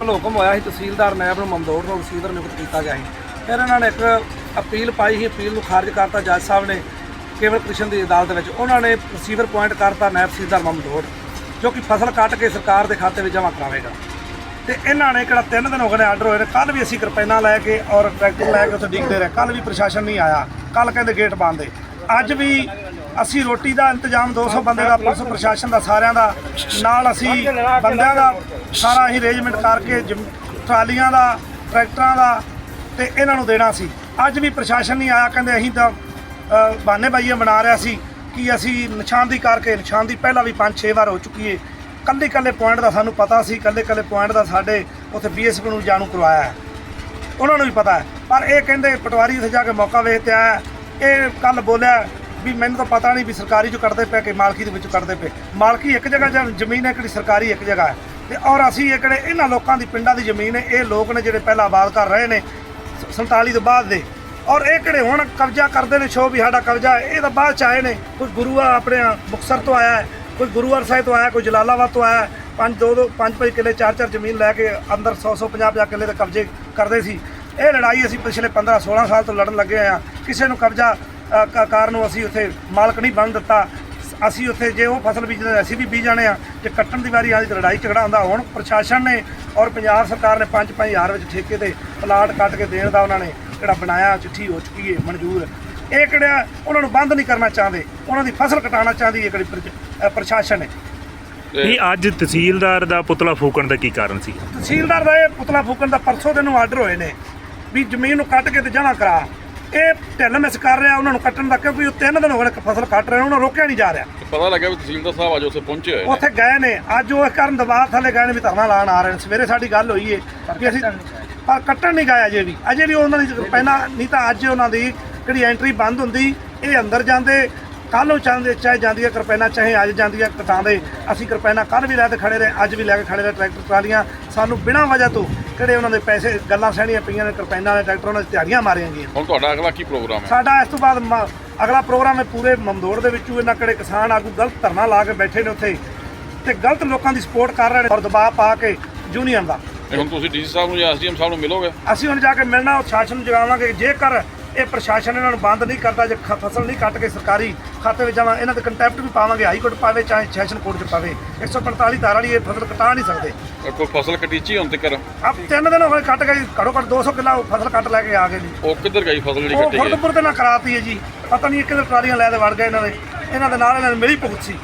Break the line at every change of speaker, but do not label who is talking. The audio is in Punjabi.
ਹੁਕਮ ਹੋਇਆ ਸੀ, ਤਹਿਸੀਲਦਾਰ ਨਾਇਬ ਨੂੰ ਮਮਦੋੜ ਤੋਂ ਤਹਿਸੀਲਦਾਰ ਨਿਯੁਕਤ ਕੀਤਾ ਗਿਆ ਸੀ। ਫਿਰ ਇਹਨਾਂ ਨੇ ਇੱਕ ਅਪੀਲ ਪਾਈ ਸੀ, ਅਪੀਲ ਨੂੰ ਖਾਰਜ ਕਰਤਾ, ਜੱਜ ਸਾਹਿਬ ਨੇ ਕੇਵਲ ਕ੍ਰਿਸ਼ਨ ਦੀ ਅਦਾਲਤ ਵਿੱਚ। ਉਹਨਾਂ ਨੇ ਰਿਸੀਵਰ ਪੁਆਇੰਟ ਕਰਤਾ ਨਾਇਬ ਤਹਿਸੀਲਦਾਰ ਮਮਦੋੜ, ਜੋ ਕਿ ਫਸਲ ਕੱਟ ਕੇ ਸਰਕਾਰ ਦੇ ਖਾਤੇ ਵਿੱਚ ਜਮ੍ਹਾਂ ਕਰਾਵੇਗਾ। ਤੇ ਇਹਨਾਂ ਨੇ ਕਿਹੜਾ ਤਿੰਨ ਦਿਨ ਹੋ ਗਏ ਨੇ ਆਰਡਰ ਹੋਏ ਨੇ ਕੱਲ ਵੀ ਅਸੀਂ ਕਿਰਪਾਨਾਂ ਲੈ ਕੇ ਔਰ ਟਰੈਕਟਰ ਲੈ ਕੇ ਉੱਥੇ ਡਿੱਗਦੇ ਰਹੇ। ਕੱਲ ਵੀ ਪ੍ਰਸ਼ਾਸਨ ਨਹੀਂ ਆਇਆ। ਕੱਲ ਕਹਿੰਦੇ ਗੇਟ ਬੰਦ ਏ। ਅੱਜ ਵੀ ਅਸੀਂ ਰੋਟੀ ਦਾ ਇੰਤਜ਼ਾਮ 200 ਬੰਦੇ ਦਾ ਪੁਲਿਸ ਪ੍ਰਸ਼ਾਸਨ ਦਾ ਸਾਰਿਆਂ ਦਾ। ਨਾਲ ਅਸੀਂ ਬੰਦਿਆਂ ਦਾ ਸਾਰਾ ਅਸੀਂ ਅਰੇਂਜਮੈਂਟ ਕਰਕੇ ਜਿਮ- ਟਰਾਲੀਆਂ ਦਾ ਟਰੈਕਟਰਾਂ ਦਾ ਤੇ ਇਹਨਾਂ ਨੂੰ ਦੇਣਾ ਸੀ। ਅੱਜ ਵੀ ਪ੍ਰਸ਼ਾਸਨ ਨਹੀਂ ਆਇਆ ਕਹਿੰਦੇ ਅਸੀਂ ਤਾਂ ਅ, ਬਹਾਨੇ ਬਾਈਏ ਬਣਾ ਰਿਹਾ ਸੀ ਕਿ ਅਸੀਂ ਨਿਸ਼ਾਨਦੀ ਕਰਕੇ ਨਿਸ਼ਾਨਦੀ ਪਹਿਲਾਂ ਵੀ 5-6 ਵਾਰ ਹੋ ਚੁੱਕੀ ਏ। ਕੱਲੇ ਕੱਲੇ ਪੁਆਇੰਟ ਦਾ ਸਾਨੂੰ ਪਤਾ ਸੀ ਕੱਲੇ ਕੱਲੇ ਪੁਆਇੰਟ ਦਾ ਸਾਡੇ ਉੱਥੇ ਬੀਐਸਪੀ ਨੂੰ ਜਾਣੂ ਕਰਵਾਇਆ ਹੈ। ਉਹਨਾਂ ਨੂੰ ਵੀ ਪਤਾ ਹੈ। ਪਰ ਇਹ ਕਹਿੰਦੇ ਪਟਵਾਰੀ ਉੱਥੇ ਜਾ ਕੇ ਮੌਕਾ ਵੇਖ ਤੇ ਆਇਆ ਇਹ ਕੱਲ ਬੋਲਿਆ ਵੀ ਮੈਨੂੰ ਤਾਂ ਪਤਾ ਨਹੀਂ ਵੀ ਸਰਕਾਰੀ ਚੋਂ ਕੱਢਦੇ ਪਏ ਕਿ ਮਾਲਕੀ ਦੇ ਵਿੱਚੋਂ ਕੱਢਦੇ ਪਏ। ਮਾਲਕੀ ਇੱਕ ਜਗ੍ਹਾ ਜਾਂ ਜ਼ਮੀਨ ਹੈ ਕਿਹੜੀ ਸਰਕਾਰੀ ਇੱਕ ਜਗ੍ਹਾ ਹੈ। ਤੇ ਔਰ ਅਸੀਂ ਇਹ ਕਿਹੜੇ ਇਹਨਾਂ ਲੋਕਾਂ ਦੀ ਪਿੰਡਾਂ ਦੀ ਜ਼ਮੀਨ ਹੈ, ਇਹ ਲੋਕ ਨੇ ਜਿਹੜੇ ਪਹਿਲਾਂ ਆਬਾਦ ਕਰ ਰਹੇ ਨੇ 47 ਤੋਂ ਬਾਅਦ ਦੇ। ਔਰ ਇਹ ਕਿਹੜੇ ਹੁਣ ਕਬਜ਼ਾ ਕਰਦੇ ਨੇ ਸ਼ੋ ਵੀ ਸਾਡਾ ਕਬਜ਼ਾ ਹੈ, ਇਹ ਤਾਂ ਬਾਅਦ ਚ ਆਏ ਨੇ। ਕੋਈ ਗੁਰੂ ਆਪਣੇ ਮੁਕਤਸਰ ਤੋਂ ਆਇਆ ਹੈ, ਕੋਈ ਗੁਰੂਵਾਰ ਸਾਹਿਬ ਤੋਂ ਆਇਆ, ਕੋਈ ਜਲਾਲਾਬਾਦ ਤੋਂ ਆਇਆ ਪੰਜ ਦੋ ਦੋ, ਪੰਜ ਪੰਜ ਕਿੱਲੇ, ਚਾਰ ਚਾਰ ਜ਼ਮੀਨ ਲੈ ਕੇ ਅੰਦਰ 100 100 50 50 ਕਿੱਲੇ ਦੇ ਕਬਜ਼ੇ ਕਰਦੇ ਸੀ। ਇਹ ਲੜਾਈ ਅਸੀਂ ਪਿਛਲੇ 15 16 ਸਾਲ ਤੋਂ ਲੜਨ ਲੱਗੇ ਆ ਕਿਸੇ ਨੂੰ ਕਬਜ਼ਾ ਅ, ਕ- ਕਾਰ ਨੂੰ ਅਸੀਂ ਉੱਥੇ ਮਾਲਕ ਨਹੀਂ ਬਣ ਦਿੱਤਾ। ਅਸੀਂ ਉੱਥੇ ਜੇ ਉਹ ਫਸਲ ਬੀਜਦੇ ਅਸੀਂ ਵੀ ਬੀਜ ਜਾਣੇ ਆ ਜੇ ਕੱਟਣ ਦੀ ਵਾਰੀ ਆਉਂਦੀ ਤਾਂ ਲੜਾਈ ਝਗੜਾ ਹੁੰਦਾ। ਹੁਣ ਪ੍ਰਸ਼ਾਸਨ ਨੇ ਔਰ ਪੰਜਾਬ ਸਰਕਾਰ ਨੇ 5-5000 ਵਿੱਚ ਠੇਕੇ ਤੇ ਪਲਾਟ ਕੱਟ ਕੇ ਦੇਣ ਦਾ ਉਹਨਾਂ ਨੇ ਜਿਹੜਾ ਬਣਾਇਆ ਚਿੱਠੀ ਹੋ ਚੁੱਕੀ ਹੈ ਮਨਜ਼ੂਰ। ਇਹ ਕਿਹੜਾ ਉਹਨਾਂ ਨੂੰ ਬੰਦ ਨਹੀਂ ਕਰਨਾ ਚਾਹੁੰਦੇ। ਉਹਨਾਂ ਦੀ ਫਸਲ ਕਟਾਉਣਾ ਚਾਹੁੰਦੀ ਹੈ ਕਿਹੜੀ ਪ੍ਰਸ਼ਾਸਨ ਹੈ
ਇਹ ਅੱਜ ਤਹਿਸੀਲਦਾਰ ਦਾ ਪੁਤਲਾ ਫੂਕਣ ਦਾ ਕੀ ਕਾਰਨ ਸੀ?
ਤਹਿਸੀਲਦਾਰ ਦਾ ਇਹ ਪੁਤਲਾ ਫੂਕਣ ਦਾ ਪਰਸੋਂ ਦੇ ਨੂੰ ਆਰਡਰ ਹੋਏ ਨੇ। ਵੀ ਜ਼ਮੀਨ ਨੂੰ ਕੱਟ ਕੇ ਤੇ ਜਮ੍ਹਾਂ ਕਰਾ। ਇਹ ਢਿੱਲ ਮਿਸ ਕਰ ਰਿਹਾ ਉਹਨਾਂ ਨੂੰ ਕੱਟਣ ਦਾ ਕਿਉਂਕਿ ਉਹ ਤਿੰਨ ਦਿਨ ਹੋ ਗਏ ਫਸਲ ਕੱਟ ਰਹੇ ਨੇ, ਉਹਨਾਂ ਨੂੰ ਰੋਕਿਆ ਨਹੀਂ ਜਾ ਰਿਹਾ।
ਪਤਾ ਲੱਗਾ ਵੀ ਤਹਿਸੀਲਦਾਰ ਸਾਹਿਬ ਅੱਜ ਉੱਥੇ ਪਹੁੰਚੇ ਹੋਏ
ਉੱਥੇ ਗਏ ਨੇ। ਅੱਜ ਉਹ ਇਸ ਕਾਰਨ ਦਬਾਅ ਥੱਲੇ ਗਏ ਨੇ ਵੀ ਧਰਨਾ ਲਾਣ ਆ ਰਹੇ ਨੇ। ਸਵੇਰੇ ਸਾਡੀ ਗੱਲ ਹੋਈ ਏ ਕਿ ਅਸੀਂ ਪਰ ਕੱਟਣ ਨਹੀਂ ਗਏ ਅਜੇ ਵੀ। ਅਜੇ ਵੀ ਉਹਨਾਂ ਦੀ ਪਹਿਲਾਂ ਨਹੀਂ ਤਾਂ ਅੱਜ ਉਹਨਾਂ ਦੀ ਜਿਹੜੀ ਐਂਟਰੀ ਬੰਦ ਹੁੰਦੀ ਇਹ ਅੰਦਰ ਜਾਂਦੇ ਕੱਲ ਨੂੰ ਚਾਹੁੰਦੇ ਚਾਹੇ ਜਾਂਦੀ ਹੈ ਕਿਰਪਾਨਾਂ ਚਾਹੇ ਅੱਜ ਜਾਂਦੀ ਹੈ ਕਟਾਉਂਦੇ ਅਸੀਂ ਕਿਰਪਾਨਾਂ ਕੱਲ ਵੀ ਲੈ ਕੇ ਖੜੇ ਰਹੇ ਅੱਜ ਵੀ ਲੈ ਕੇ ਖੜੇ ਰਹੇ ਟਰੈਕਟਰ ਟਰਾਲੀਆਂ ਸਾਨੂੰ ਬਿਨਾਂ ਵਜ੍ਹਾ ਤੋਂ ਕਿਹੜੇ ਉਹਨਾਂ ਦੇ ਪੈਸੇ ਗੱਲਾਂ ਸਹਿਣੀਆਂ ਪਈਆਂ ਨੇ ਕਿਰਪਾਨਾਂ ਦੇ ਟਰੈਕਟਰ ਉਹਨਾਂ ਦੀ ਤਿਆਰੀਆਂ ਮਾਰੀਆਂ ਗਈਆਂ
ਹੁਣ ਤੁਹਾਡਾ ਅਗਲਾ ਕੀ ਪ੍ਰੋਗਰਾਮ ਹੈ?
ਸਾਡਾ ਇਸ ਤੋਂ ਬਾਅਦ ਮ- ਅਗਲਾ ਪ੍ਰੋਗਰਾਮ ਹੈ ਪੂਰੇ ਮਮਦੋੜ ਦੇ ਵਿੱਚੋਂ ਇਹਨਾਂ ਕਿਹੜੇ ਕਿਸਾਨ ਆਗੂ ਗਲਤ ਧਰਨਾ ਲਾ ਕੇ ਬੈਠੇ ਨੇ ਉੱਥੇ ਤੇ ਗਲਤ ਲੋਕਾਂ ਦੀ ਸਪੋਰਟ ਕਰ ਰਹੇ ਨੇ ਔਰ ਦਬਾਅ ਪਾ ਕੇ ਯੂਨੀਅਨ ਦਾ।
ਇਹ ਹੁਣ ਤੁਸੀਂ ਡੀਸੀ ਸਾਹਿਬ ਨੂੰ ਜਾਂ ਐਸਡੀਐਮ ਸਾਹਿਬ ਨੂੰ ਮਿਲੋਗੇ?
ਅਸੀਂ ਹੁਣ ਜਾ ਕੇ ਮਿਲਣਾ ਉਹ ਸ਼ਾਸਨ ਨੂੰ ਜਗਾਵਾਂਗੇ। ਜੇਕਰ ਇਹ ਪ੍ਰਸ਼ਾਸਨ ਇਹਨਾਂ ਨੂੰ ਬੰਦ ਨਹੀਂ ਕਰਦਾ ਜੇ ਖ- ਫਸਲ ਨਹੀਂ ਕੱਟ ਕੇ ਸਰਕਾਰੀ ਖਾਤੇ ਵਿੱਚ ਜਾਵਾਂ ਇਹਨਾਂ ਤੇ ਕੰਟੈਪਟ ਵੀ ਪਾਵਾਂਗੇ ਹਾਈ ਕੋਰਟ ਪਾਵੇ ਚਾਹੇ ਸੈਸ਼ਨ ਕੋਰਟ 'ਚ ਪਾਵੇ। 145 ਧਾਰਾ ਵਾਲੀ ਇਹ ਫਸਲ ਕਟਾ ਨਹੀਂ ਸਕਦੇ।
ਅਹ ਕੋਈ ਫਸਲ ਕਟੀਚੀ ਹੁਣ ਤੱਕ
ਆਪ ਤਿੰਨ ਦਿਨ ਹੋਏ ਕੱਟ ਗਏ ਘੱਟੋ ਘੱਟ 200 ਕਿੱਲਾ ਉਹ ਫਸਲ ਕੱਟ ਲੈ ਕੇ ਆ ਗਏ ਜੀ।
ਉਹ ਕਿੱਧਰ ਗਈ ਫਸਲ ਜਿਹੜੀ
ਉਹ
ਕੱਟੀ ਗਈ?
ਫੁਰਦਪੁਰ ਤੇ ਨਾ ਕਰਾਤੀ ਹੈ ਜੀ। ਪਤਾ ਨਹੀਂ ਕਿਹਦੇ ਟਰਾਲੀਆਂ ਲੈ ਦੇ ਵੜ ਗਏ ਇਹਨਾਂ ਦੇ। ਇਹਨਾਂ ਦੇ ਨਾਲ ਇਹਨਾਂ ਦੀ ਮਿਲੀ ਭੁਗਤ ਸੀ।